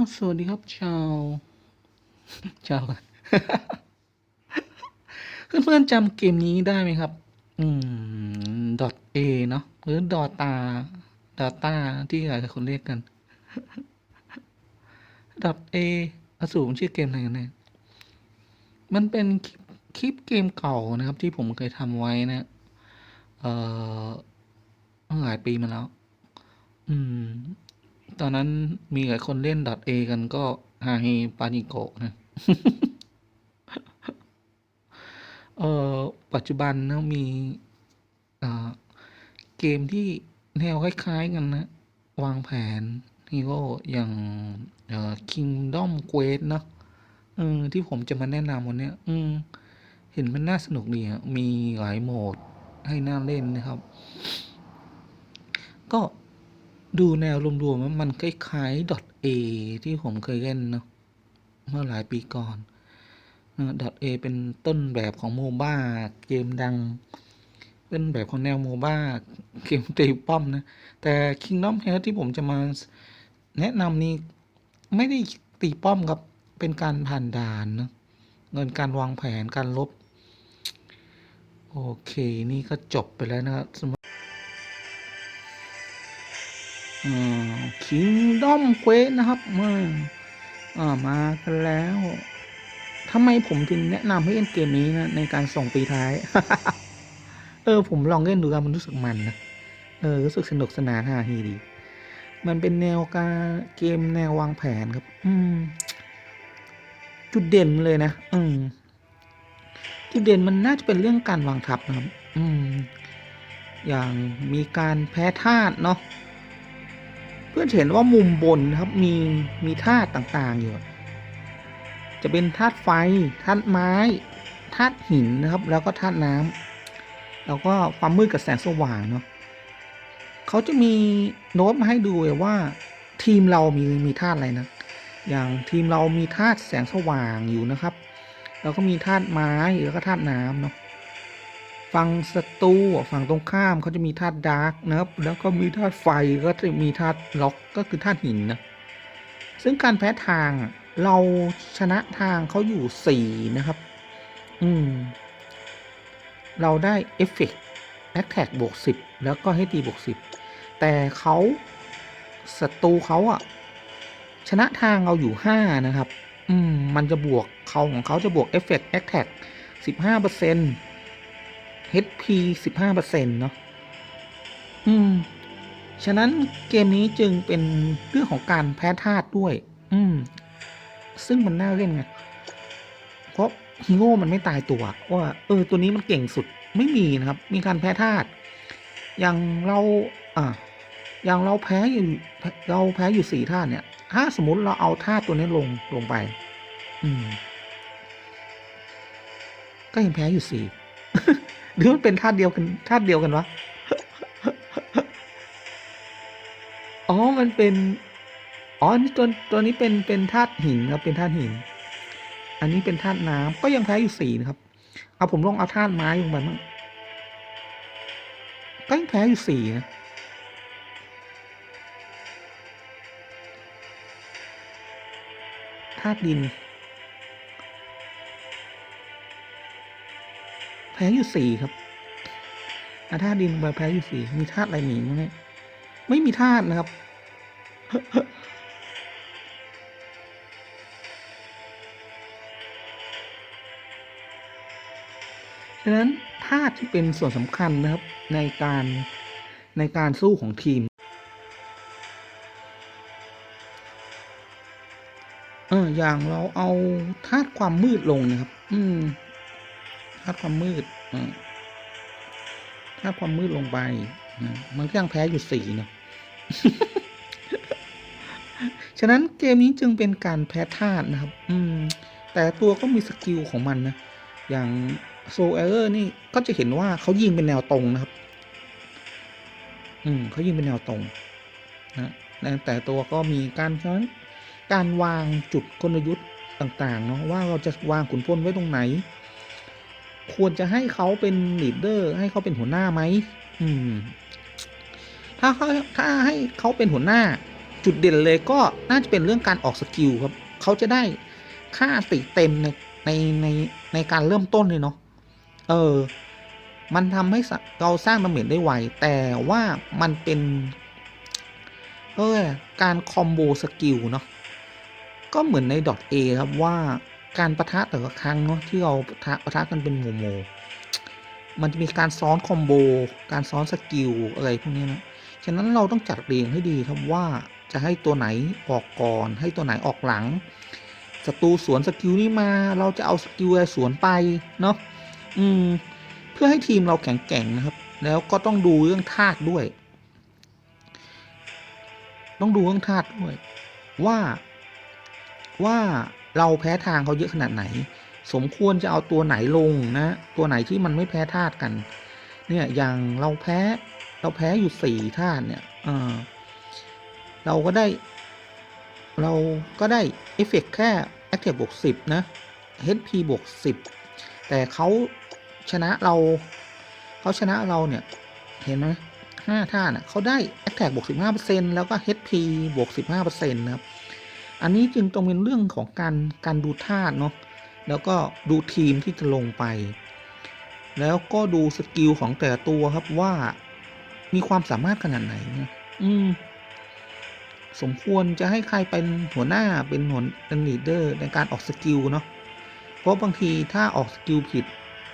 สวัสดีครับชาวชาวเพื่อนๆจำเกมนี้ได้ไหมครับ อืม dot a เนาะหรือ dota data ที่หลายคนเรียกกัน dot a อสูรชื่อเกมอะไรกันแน่มันเป็นคลิปเกมเก่านะครับ ที่ผมเคยทำไว้นะเอ่อหลายปีมาแล้ว อืม ตอนนั้นมีหลายคนเล่น .a กันก็ฮาเฮปานิโกะนะเอ่อปัจจุบันนะมีเอ่อเกมที่แนวคล้ายๆกันนะ วางแผนนี่ก็อย่างเอ่อ Kingdom Quest เนะเออที่ผมจะมาแนะนำวันนี้อืมเห็นมันน่าสนุกดีอะมีหลายโหมดให้น่าเล่นนะครับ ก็ ดูแนวรวมๆว่ามันคล้ายๆ .a ที่ผมเคยเล่นเนาะเมื่อหลายปีก่อนเออ .a เป็นต้นแบบของโมบ้าเกมดัง เป็นแบบของแนวโมบ้าเกมตีป้อมนะ แต่ Kingdom Hearts ที่ผมจะมาแนะนำนี้ไม่ได้ตีป้อมครับ เป็นการผ่านด่านนะเงินการวางแผนการลบ โอเค นี่ก็จบไปแล้วนะครับ คิงด้อมเควสนะครับมาอ่ามากันแล้วทำไมผมถึงแนะนำให้เล่นเกมนี้นะ ในการส่งปีท้าย เออ ผมลองเล่นดูกันมันรู้สึกมันนะ เออ รู้สึกสนุกสนานฮาฮีดี มันเป็นแนวการเกมแนววางแผนครับ อืม จุดเด่นเลยนะ อืม จุดเด่นมันน่าจะเป็นเรื่องการวางทัพนะครับ อืม อย่างมีการแพ้ธาตุเนาะ เพื่อนเห็นว่ามุมบนนะครับมีมีธาตุต่างๆอยู่ จะเป็นธาตุไฟธาตุไม้ธาตุหินนะครับ แล้วก็ธาตุน้ำแล้วก็ความมืดกับแสงสว่างเนาะเขาจะมีโน้ตมาให้ดูเลยว่าทีมเรามีมีธาตุอะไรนะ อย่างทีมเรามีธาตุแสงสว่างอยู่นะครับ แล้วก็มีธาตุไม้แล้วก็ธาตุน้ำเนาะ ฝั่งศัตรูฝั่งตรงข้ามเขาจะมีธาตุดาร์กนะครับ แล้วก็มีธาตุไฟก็จะมีธาตุล็อกก็คือธาตุหินนะ ซึ่งการแพ้ทางเราชนะทางเขาอยู่สี่นะครับ อืม เราได้เอฟเฟกต์แอคแท็กบวกสิบแล้วก็ให้ตีบวกสิบแต่เขาศัตรูเขาอะชนะทางเราอยู่ห้านะครับ อืม มันจะบวกเขาของเขาจะบวกเอฟเฟกต์แอคแท็กสิบห้าเปอร์เซ็นต์ HP 15%เนาะอืม ฉะนั้นเกมนี้จึงเป็นเรื่องของการแพ้ธาตุด้วย อืม ซึ่งมันน่าเล่นไง เพราะฮีโร่มันไม่ตายตัวว่า เออ ตัวนี้มันเก่งสุดไม่มีนะครับ มีการแพ้ธาตุอย่างเรา อะอย่างเราแพ้อยู่เราแพ้อยู่สี่ธาตุเนี่ย ถ้าสมมติเราเอาธาตุตัวนี้ลงลงไป อืม ก็ยังแพ้อยู่สี่ หรือมันเป็นธาตุเดียวกันธาตุเดียวกันวะ อ๋อ มันเป็น อ๋อนนี้ตัวตัวนี้เป็นเป็นธาตุหินครับ เป็นธาตุหิน อันนี้เป็นธาตุน้ำก็ยังแพ้อยู่สี่นะครับ เอาผมลองเอาธาตุไม้ลงไปมั้งก็ยังแพ้อยู่สี่นะธาตุดิน พ้อยู่สี่ครับอาธาตุดินไปแพ้อยู่สี่มีธาตุอะไรหนีมั้งเนี่ยไม่มีธาตุนะครับฉะนั้นธาตุที่เป็นส่วนสำคัญนะครับในการในการสู้ของทีม เอออย่างเราเอาธาตุความมืดลงนะครับ อืมาตุความมืดอ่าธาตุความมืดลงไปมันก็ยังแพ้อยู่สี่เนาะฉะนั้นเกมนี้จึงเป็นการแพ้ธาตุนะครับ อืม แต่ตัวก็มีสกิลของมันนะ อย่างโซเออร์นี่ก็จะเห็นว่าเขายิงเป็นแนวตรงนะครับ อืมเขายิงเป็นแนวตรงนะแต่ตัวก็มีการฉะนั้นการวางจุดกลยุทธ์ต่าง ๆ เนาะว่าเราจะวางขุนพลไว้ตรงไหน ควรจะให้เขาเป็นลีดเดอร์ ให้เขาเป็นหัวหน้าไหมอืม ถ้าเขาถ้าให้เขาเป็นหัวหน้า จุดเด่นเลยก็น่าจะเป็นเรื่องการออกสกิลครับ เขาจะได้ค่าติเต็มในในในในการเริ่มต้นเลยเนาะ เออ มันทำให้เราสร้างดาเมจได้ไว แต่ว่ามันเป็น เออ การคอมโบสกิลเนาะ ก็เหมือนใน .A ครับว่า การประทะแต่ละครั้งเนาะที่เราปะทะประทะกันเป็นโมโม มันจะมีการซ้อนคอมโบ การซ้อนสกิลอะไรพวกนี้นะ ฉะนั้นเราต้องจัดเรียงให้ดีครับว่าจะให้ตัวไหนออกก่อน ให้ตัวไหนออกหลัง ศัตรูสวนสกิลนี้มา เราจะเอาสกิลอะไรสวนไปเนาะ อืม เพื่อให้ทีมเราแข็งแกร่งนะครับ แล้วก็ต้องดูเรื่องธาตุด้วย ต้องดูเรื่องธาตุด้วย ว่าว่า เราแพ้ทางเขาเยอะขนาดไหน สมควรจะเอาตัวไหนลงนะ ตัวไหนที่มันไม่แพ้ธาตุกัน เนี่ยอย่างเราแพ้เราแพ้อยู่สี่ธาตุเนี่ยเออเราก็ได้ เราก็ได้เอฟเฟกแค่ Active บวกสิบนะ HP บวกสิบแต่เขาชนะเราเขาชนะเราเนี่ยเห็นไหมห้าท่าเนี่ยเขาได้ Attack บวกสิบห้าเปอร์เซ็นแล้วก็ HP บวกสิบห้าเปอร์เซ็นต์นะครับ อันนี้จึงต้องเป็นเรื่องของการการดูธาตุเนาะแล้วก็ดูทีมที่จะลงไป แล้วก็ดูสกิลของแต่ละตัวครับว่ามีความสามารถขนาดไหนนะอืม สมควรจะให้ใครเป็นหัวหน้าเป็นหัวเป็นลีดเดอร์ในการออกสกิลเนาะเพราะบางทีถ้าออกสกิลผิด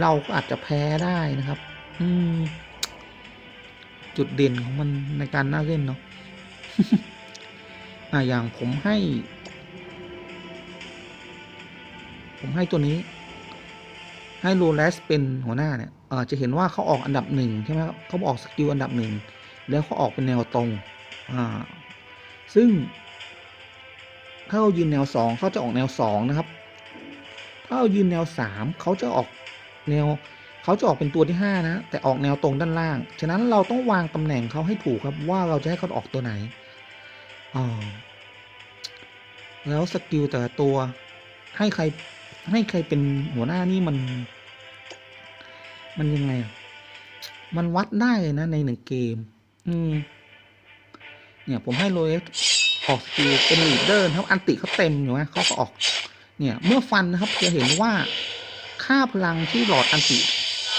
เราก็อาจจะแพ้ได้นะครับ อืม จุดเด่นของมันในการน่าเล่นเนาะ อะอย่างผมให้ ผมให้ตัวนี้ ให้โรเลสเป็นหัวหน้าเนี่ยเออจะเห็นว่าเขาออกอันดับหนึ่งใช่ไหมครับเขาออกสกิลอันดับหนึ่งแล้วเขาออกเป็นแนวตรงอ่าซึ่ง ถ้าเรายืนแนวสองเขาจะออกแนวสองนะครับ ถ้าเรายืนแนวสามเขาจะออกแนวเขาจะออกเป็นตัวที่ห้านะ แต่ออกแนวตรงด้านล่าง ฉะนั้นเราต้องวางตำแหน่งเขาให้ถูกครับว่าเราจะให้เขาออกตัวไหน แล้วสกิลแต่ละตัวให้ใครให้ใครเป็นหัวหน้านี่มัน มันยังไงอะมันวัดได้เลยนะในหนึ่งเกม อืม เนี่ยผมให้โรเอสออกสกิลเป็นลีดเดอร์นะครับ อันติเขาเต็มอยู่นะเขาก็ออก เนี่ย เมื่อฟันนะครับจะเห็นว่าค่าพลังที่หลอดอันติ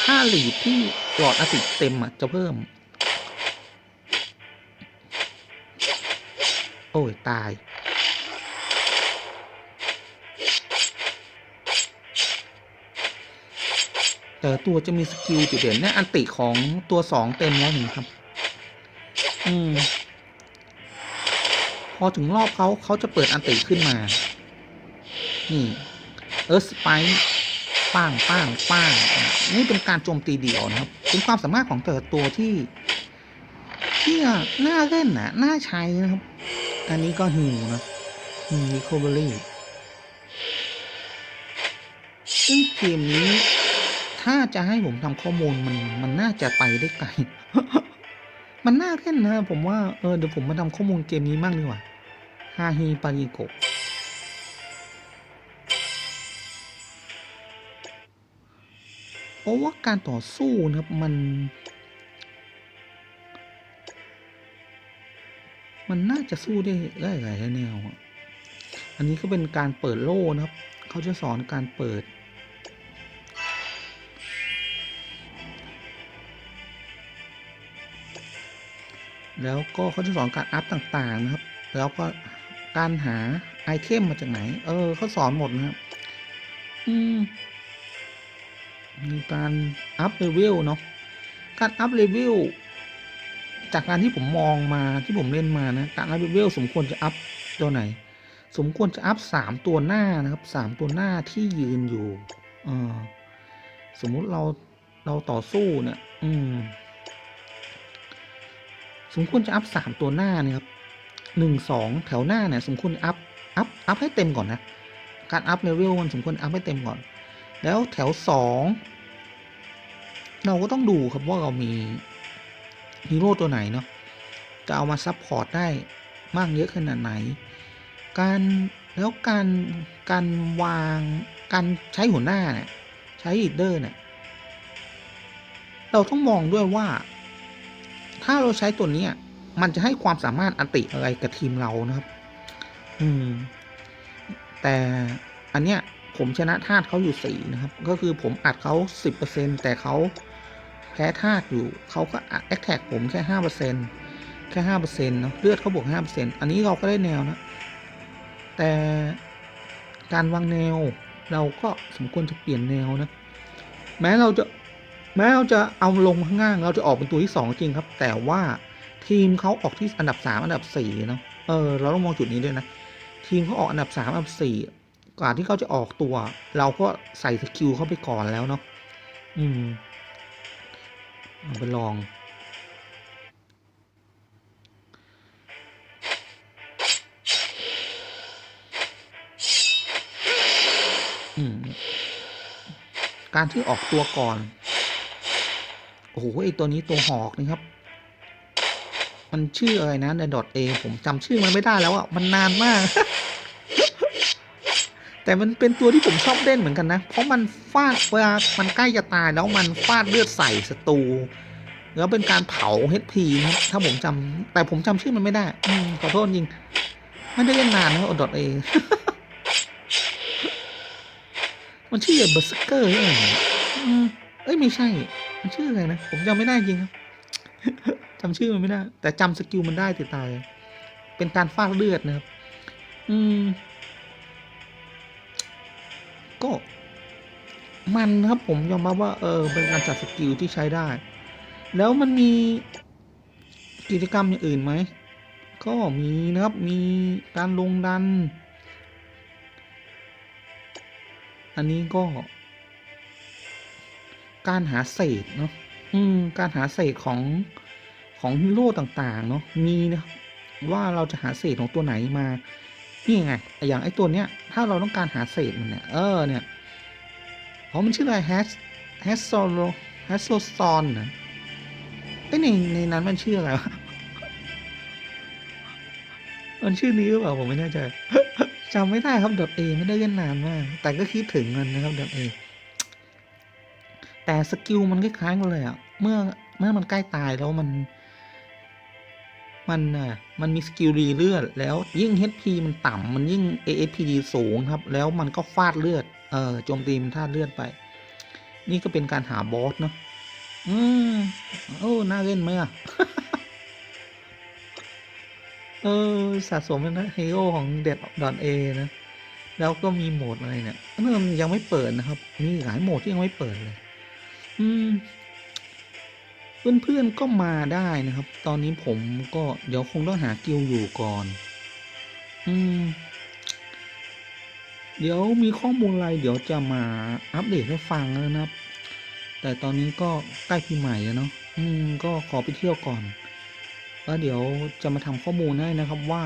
ค่าหลีดที่หลอดอันติเต็มอะจะเพิ่ม โอ้ย ตาย แต่ตัวจะมีสกิลจุดเด่นเนี่ยอันติของตัวสองเต็มแล้วเห็นครับ อืม พอถึงรอบเขาเขาจะเปิดอันติขึ้นมา นี่ เออสไปป้างป้างป้างอะนี่เป็นการโจมตีเดี่ยวนะครับ เป็นความสามารถของแต่ละตัวที่ที่น่าเล่นนะน่าใช้นะครับ อันนี้ก็ฮิวนะฮิวนิโคเบอรี่ซึ่งเกมนี้ ถ้าจะให้ผมทำข้อมูลมันมันน่าจะไปได้ไกล มันน่าเล่นนะผมว่าเออเดี๋ยวผมมาทำข้อมูลเกมนี้มากดีกว่าฮาฮิปาริโกะเพราะว่าการต่อสู้นะครับมัน มันน่าจะสู้ได้ได้หลายแนวอะอันนี้ก็เป็นการเปิดโล่นะครับ เขาจะสอนการเปิด แล้วก็เขาจะสอนการอัพต่างๆนะครับ แล้วก็การหาไอเทมมาจากไหน เออเขาสอนหมดนะครับ อืมมีการอัพเลเวลเนาะ การอัพเลเวล จากการที่ผมมองมาที่ผมเล่นมานะการอัพเลเวลสมควรจะอัพตัวไหน สมควรจะอัพสามตัวหน้านะครับสามตัวหน้าที่ยืนอยู่อสมมุติเราเราต่อสู้เนี่ย อืม สมควรจะอัพสามตัวหน้านี่ครับหนึ่งสองแถวหน้าเนี่ย สมควรอัพอัพอัพให้เต็มก่อนนะการอัพเลเวลมันสมควรอัพให้เต็มก่อน แล้วแถวสองเราก็ต้องดูครับว่าเรามี ฮีโร่ตัวไหนเนาะจะเอามาซับพอร์ตได้มากเยอะขนาดไหน การแล้วการการวางการใช้หัวหน้าเนี่ยใช้ลีดเดอร์เนี่ยเราต้องมองด้วยว่า ถ้าเราใช้ตัวนี้มันจะให้ความสามารถอันติอะไรกับทีมเรานะครับ อืม แต่อันเนี้ยผมชนะธาตุเขาอยู่สี่นะครับ ก็คือผมอัดเขาสิบเปอร์เซ็นแต่เขา แพ้ธาตุอยู่เขาก็แอคแท็กผมแค่ห้าเปอร์เซ็นแค่ห้าเปอร์เซ็นเนาะเลือดเขาบวกห้าเปอร์เซ็นอันนี้เราก็ได้แนวนะ แต่การวางแนวเราก็สมควรจะเปลี่ยนแนวนะ แม้เราจะแม้เราจะเอาลงข้างล่างเราจะออกเป็นตัวที่สองจริงครับ แต่ว่าทีมเขาออกที่อันดับสามอันดับสี่เนาะเออเราต้องมองจุดนี้ด้วยนะ ทีมเขาออกอันดับสามอันดับสี่ก่อนที่เขาจะออกตัว เราก็ใส่สกิลเข้าไปก่อนแล้วเนาะอืม ไปลองการที่ออกตัวก่อน โอ้โหไอตัวนี้ตัวหอกนี่ครับ มันชื่ออะไรนะในดอทเอผมจำชื่อมันไม่ได้แล้วอะ มันนานมาก แต่มันเป็นตัวที่ผมชอบเล่นเหมือนกันนะ เพราะมันฟาดเวลามันใกล้จะตายแล้วมันฟาดเลือดใส่ศัตรูแล้วเป็นการเผา HP นะครับถ้าผมจำแต่ผมจำชื่อมันไม่ได้ อืขอโทษจริง ไม่ได้เล่นนานนะดอทเอมันชื่อเบอร์สเกอร์เองเอ้ยไม่ใช่ มันชื่ออะไรนะ ผมจำไม่ได้จริงครับจำชื่อมันไม่ได้ แต่จำสกิลมันได้ติดตาย เป็นการฟาดเลือดนะครับ อืม ก็มันครับผมยอมรับว่าเออเป็นการจัดสกิลที่ใช้ได้ แล้วมันมีกิจกรรมอย่างอื่นไหม ก็มีนะครับมีการลงดัน อันนี้ก็ การหาเศษเนาะอืมการหาเศษของของฮีโร่ต่าง ๆ เนาะมีนะว่าเราจะหาเศษของตัวไหนมา นี่ไงอย่างไอ้ตัวเนี้ย ถ้าเราต้องการหาเศษมันเนี่ย เออเนี่ยอ๋อมันชื่ออะไรแฮสแฮสโซโลแฮสโซซอนนะเอ้ยในในนั้นมันชื่ออะไรวะมันชื่อนี้หรือเปล่าผมไม่แน่ใจจำไม่ได้ครับดอทเอไม่ได้เล่นนานมาก แต่ก็คิดถึงมันนะครับดอทเอแต่สกิลมันคล้ายๆกันเลยอะเมื่อเมื่อมันใกล้ตายแล้วมัน มันอะมันมีสกิลรีเลือด แล้วยิ่ง HP มันต่ำมันยิ่ง ASPD สูงครับ แล้วมันก็ฟาดเลือด เออโจมตีมันธาตุเลือดไป นี่ก็เป็นการหาบอสเนาะอืมโอ้น่าเล่นไหมอะ เออสะสมเป็นนะฮีโร่ของเด็ดดอนเอนะ แล้วก็มีโหมดอะไรเนี่ยเออมันยังไม่เปิดนะครับ มีหลายโหมดที่ยังไม่เปิดเลย อืม เพื่อนๆก็มาได้นะครับ ตอนนี้ผมก็เดี๋ยวคงต้องหากิลอยู่ก่อน อืม เดี๋ยวมีข้อมูลอะไรเดี๋ยวจะมาอัปเดตให้ฟังนะครับ แต่ตอนนี้ก็ใกล้ปีใหม่แล้วเนาะ อืม ก็ขอไปเที่ยวก่อน แล้วเดี๋ยวจะมาทำข้อมูลให้นะครับว่า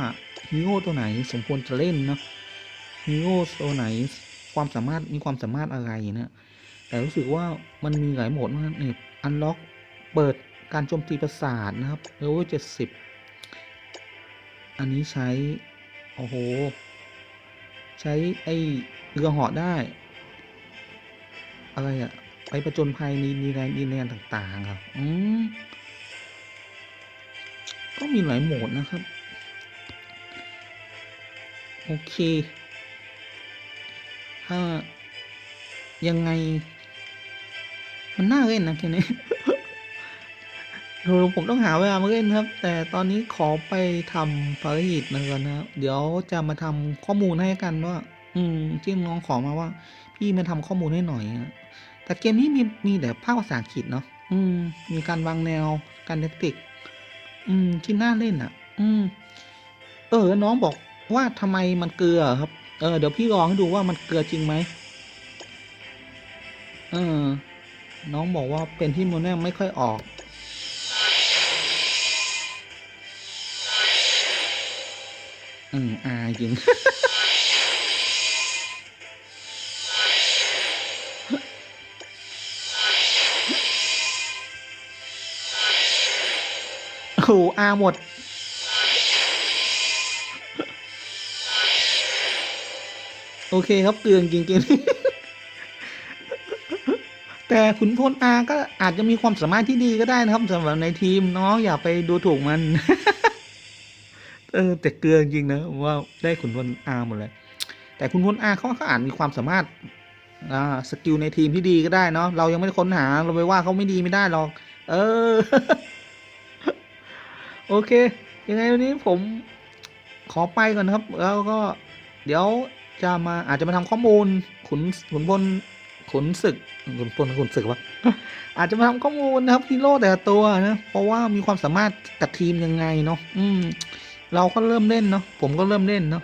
ฮีโร่ตัวไหนสมควรจะเล่นเนาะฮีโร่ตัวไหนความสามารถมีความสามารถอะไรนะ แต่รู้สึกว่ามันมีหลายโหมดมากเนี่ยอันล็อก เปิดการโจมตีประสาทนะครับเลเวลเจ็ดสิบอันนี้ใช้ โอ้โห ใช้ไอเรือเหาะได้ อะไรอะไปประจนภัยในดีแลนด์ดีแลนด์ต่าง ๆ ครับ อืมก็มีหลายโหมดนะครับ โอเค ถ้ายังไง มันน่าเล่นนะแค่นี้ เออผมต้องหาเวลามาเล่นครับ แต่ตอนนี้ขอไปทำภารกิจมาก่อนนะครับเดี๋ยวจะมาทำข้อมูลให้กันว่า อืมที่น้องขอมาว่า พี่มาทำข้อมูลให้หน่อยอะแต่เกมนี้มีมีแต่ภาคภาษาอังกฤษเนาะอืม มีการวางแนวการเทคติกอืมที่น่าเล่นอะ อืม เออ น้องบอกว่าทำไมมันเกลือครับ เออเดี๋ยวพี่ลองให้ดูว่ามันเกลือจริงไหมเออ น้องบอกว่าเป็นที่โมเนลไม่ค่อยออก อืมอายจริงโอ้อาหมดโอเคครับเกลืองจริงๆแต่ขุนพลอาก็อาจจะมีความสามารถที่ดีก็ได้นะครับสำหรับในทีมเนาะอย่าไปดูถูกมัน เออแต่เกลือจริงนะว่าได้ขุนพลอาหมดเลย แต่ขุนพลอาเขาก็อาจมีความสามารถอ่าสกิลในทีมที่ดีก็ได้เนาะเรายังไม่ได้ค้นหาเราไปว่าเขาไม่ดีไม่ได้หรอก เออ โอเค ยังไงวันนี้ผมขอไปก่อนนะครับ แล้วก็ เดี๋ยวจะมาอาจจะมาทำข้อมูล ขุนขุนพลขุนศึกขุนพลขุนศึกวะอาจจะมาทำข้อมูลนะครับฮีโร่แต่ละตัวนะ เพราะว่ามีความสามารถกับทีมยังไงเนาะอืม เราก็เริ่มเล่นเนาะผมก็เริ่มเล่นเนาะ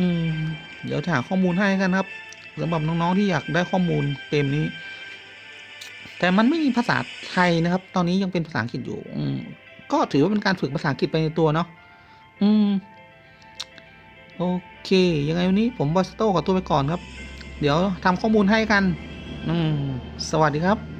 อืม เดี๋ยวหาข้อมูลให้กันครับสำหรับน้องๆที่อยากได้ข้อมูลเกมนี้ แต่มันไม่มีภาษาไทยนะครับ ตอนนี้ยังเป็นภาษาอังกฤษอยู่ อืม ก็ถือว่าเป็นการฝึกภาษาอังกฤษไปในตัวเนาะอืม โอเค ยังไงวันนี้ผมบอสโตขอตัวไปก่อนครับ เดี๋ยวทำข้อมูลให้กัน อืม สวัสดีครับ